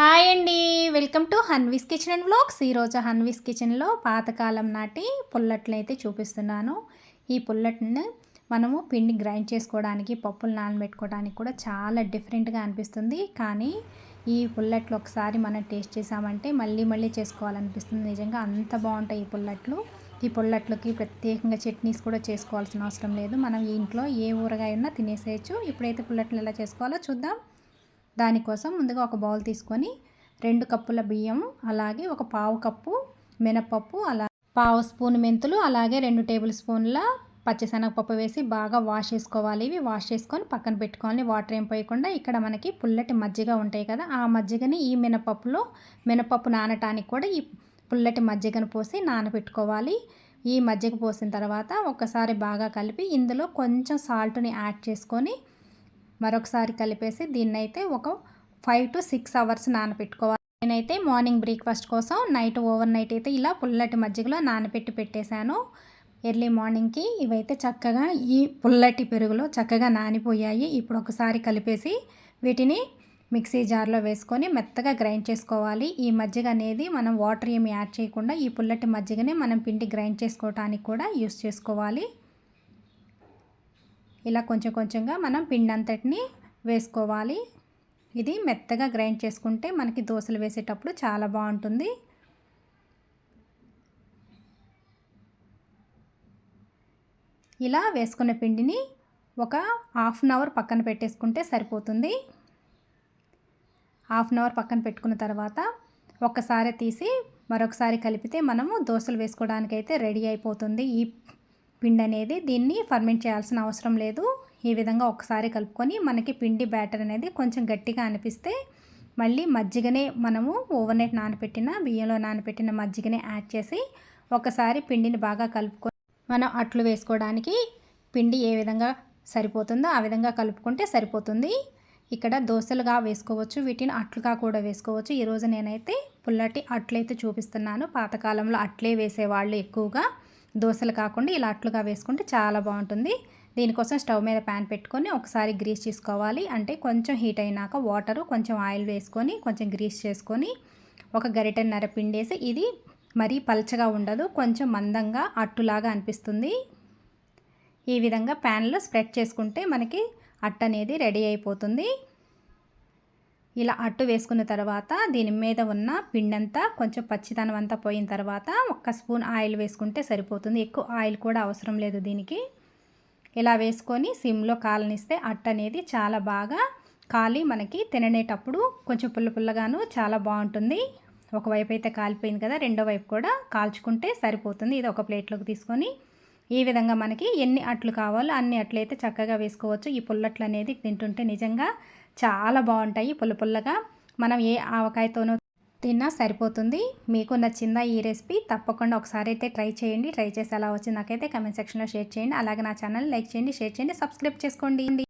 Hi అండి. Welcome to Hanvi's kitchen and vlogs. ఈరోజు హన్వీస్ కిచెన్లో పాతకాలం నాటి పుల్లట్లు అయితే చూపిస్తున్నాను. ఈ పుల్లట్ని మనము పిండి గ్రైండ్ చేసుకోవడానికి పప్పులు నానబెట్టుకోవడానికి కూడా చాలా డిఫరెంట్గా అనిపిస్తుంది. కానీ ఈ పుల్లట్లు ఒకసారి మనం టేస్ట్ చేసామంటే మళ్ళీ మళ్ళీ చేసుకోవాలనిపిస్తుంది. నిజంగా అంత బాగుంటాయి ఈ పుల్లట్లు. ఈ పుల్లట్లకి ప్రత్యేకంగా చట్నీస్ కూడా చేసుకోవాల్సిన అవసరం లేదు. మనం ఇంట్లో ఏ ఊరగాయ ఉన్నా తినేసేయచ్చు. ఇప్పుడైతే పుల్లట్లు ఎలా చేసుకోవాలో చూద్దాం. దానికోసం ముందుగా ఒక బౌల్ తీసుకొని రెండు కప్పుల బియ్యం అలాగే ఒక పావు కప్పు మినపప్పు అలా పావు స్పూన్ మెంతులు అలాగే రెండు టేబుల్ స్పూన్ల పచ్చిశనగపప్పు వేసి బాగా వాష్ చేసుకోవాలి. ఇవి వాష్ చేసుకొని పక్కన పెట్టుకోవాలి. వాటర్ ఏం పోయకుండా ఇక్కడ మనకి పుల్లటి మజ్జిగ ఉంటాయి కదా ఆ మజ్జిగని ఈ మినపప్పులో మినపప్పు నానటానికి కూడా ఈ పుల్లటి మజ్జిగను పోసి నానబెట్టుకోవాలి. ఈ మజ్జిగ పోసిన తర్వాత ఒకసారి బాగా కలిపి ఇందులో కొంచెం సాల్ట్ని యాడ్ చేసుకొని మరొకసారి కలిపేసి దీన్నైతే ఒక ఫైవ్ టు సిక్స్ అవర్స్ నానపెట్టుకోవాలి. నేనైతే మార్నింగ్ బ్రేక్ఫాస్ట్ కోసం నైట్ ఓవర్ నైట్ అయితే ఇలా పుల్లటి మజ్జిగలో నానపెట్టి పెట్టేశాను. ఎర్లీ మార్నింగ్కి ఇవైతే చక్కగా ఈ పుల్లటి పెరుగులో చక్కగా నానిపోయాయి. ఇప్పుడు ఒకసారి కలిపేసి వీటిని మిక్సీ జార్లో వేసుకొని మెత్తగా గ్రైండ్ చేసుకోవాలి. ఈ మజ్జిగ అనేది మనం వాటర్ ఏమి యాడ్ చేయకుండా ఈ పుల్లటి మజ్జిగనే మనం పిండి గ్రైండ్ చేసుకోవడానికి కూడా యూస్ చేసుకోవాలి. ఇలా కొంచెం కొంచెంగా మనం పిండి అంతటిని వేసుకోవాలి. ఇది మెత్తగా గ్రైండ్ చేసుకుంటే మనకి దోశలు వేసేటప్పుడు చాలా బాగుంటుంది. ఇలా వేసుకున్న పిండిని ఒక హాఫ్ అన్ అవర్ పక్కన పెట్టేసుకుంటే సరిపోతుంది. హాఫ్ అన్ అవర్ పక్కన పెట్టుకున్న తర్వాత ఒక్కసారి తీసి మరొకసారి కలిపితే మనము దోశలు వేసుకోవడానికైతే రెడీ అయిపోతుంది. ఈ పిండి అనేది దీన్ని ఫర్మెంట్ చేయాల్సిన అవసరం లేదు. ఈ విధంగా ఒకసారి కలుపుకొని మనకి పిండి బ్యాటర్ అనేది కొంచెం గట్టిగా అనిపిస్తే మళ్ళీ మజ్జిగనే మనము ఓవర్ నైట్ నానపెట్టిన బియ్యంలో నానపెట్టిన మజ్జిగనే యాడ్ చేసి ఒకసారి పిండిని బాగా కలుపుకొని మనం అట్లు వేసుకోవడానికి పిండి ఏ విధంగా సరిపోతుందో ఆ విధంగా కలుపుకుంటే సరిపోతుంది. ఇక్కడ దోశలుగా వేసుకోవచ్చు వీటిని అట్లుగా కూడా వేసుకోవచ్చు. ఈరోజు నేనైతే పుల్లటి అట్లయితే చూపిస్తున్నాను. పాతకాలంలో అట్లే వేసేవాళ్ళు ఎక్కువగా. దోశలు కాకుండా ఇలా అట్లుగా వేసుకుంటే చాలా బాగుంటుంది. దీనికోసం స్టవ్ మీద ప్యాన్ పెట్టుకొని ఒకసారి గ్రీస్ చేసుకోవాలి. అంటే కొంచెం హీట్ అయినాక వాటరు కొంచెం ఆయిల్ వేసుకొని కొంచెం గ్రీస్ చేసుకొని ఒక గరిటెన్నర పిండేసి ఇది మరీ పల్చగా ఉండదు కొంచెం మందంగా అట్టులాగా అనిపిస్తుంది. ఈ విధంగా ప్యాన్లో స్ప్రెడ్ చేసుకుంటే మనకి అట్టు అనేది రెడీ అయిపోతుంది. ఇలా అట్టు వేసుకున్న తర్వాత దీని మీద ఉన్న పిండంతా కొంచెం పచ్చితనం అంతా పోయిన తర్వాత ఒక్క స్పూన్ ఆయిల్ వేసుకుంటే సరిపోతుంది. ఎక్కువ ఆయిల్ కూడా అవసరం లేదు దీనికి. ఇలా వేసుకొని సిమ్లో కాలనిస్తే అట్టు అనేది చాలా బాగా కాలి మనకి తిననేటప్పుడు కొంచెం పుల్ల పుల్లగాను చాలా బాగుంటుంది. ఒకవైపు అయితే కాలిపోయింది కదా రెండో వైపు కూడా కాల్చుకుంటే సరిపోతుంది. ఇది ఒక ప్లేట్లోకి తీసుకొని ఈ విధంగా మనకి ఎన్ని అట్లు కావాలో అన్ని అట్లయితే చక్కగా వేసుకోవచ్చు. ఈ పుల్లట్లు అనేది తింటుంటే నిజంగా చాలా బాగుంటాయి పుల్ల పుల్లగా. మనం ఏ ఆవకాయతోనో తిన్నా సరిపోతుంది. మీకు నచ్చిందా ఈ రెసిపీ తప్పకుండా ఒకసారి అయితే ట్రై చేయండి. ట్రై చేసి ఎలా వచ్చింది నాకైతే కమెంట్ సెక్షన్లో షేర్ చేయండి. అలాగే నా ఛానల్ లైక్ చేయండి షేర్ చేయండి సబ్స్క్రైబ్ చేసుకోండి.